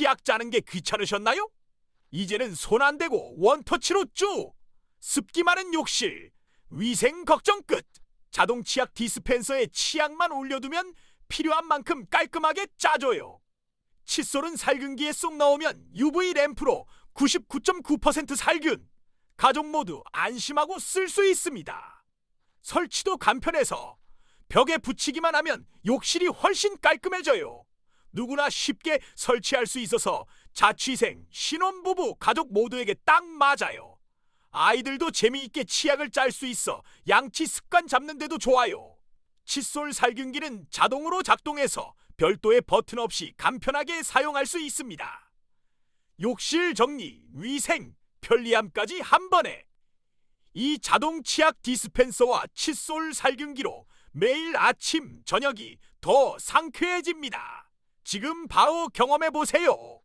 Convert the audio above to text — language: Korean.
치약 짜는 게 귀찮으셨나요? 이제는 손 안 대고 원터치로 쭉! 습기 많은 욕실, 위생 걱정 끝! 자동 치약 디스펜서에 치약만 올려두면 필요한 만큼 깔끔하게 짜줘요. 칫솔은 살균기에 쏙 넣으면 UV 램프로 99.9% 살균! 가족 모두 안심하고 쓸 수 있습니다. 설치도 간편해서 벽에 붙이기만 하면 욕실이 훨씬 깔끔해져요. 누구나 쉽게 설치할 수 있어서 자취생, 신혼부부, 가족 모두에게 딱 맞아요. 아이들도 재미있게 치약을 짤 수 있어 양치 습관 잡는데도 좋아요. 칫솔 살균기는 자동으로 작동해서 별도의 버튼 없이 간편하게 사용할 수 있습니다. 욕실 정리, 위생, 편리함까지 한 번에 이 자동 치약 디스펜서와 칫솔 살균기로 매일 아침, 저녁이 더 상쾌해집니다. 지금 바로 경험해 보세요.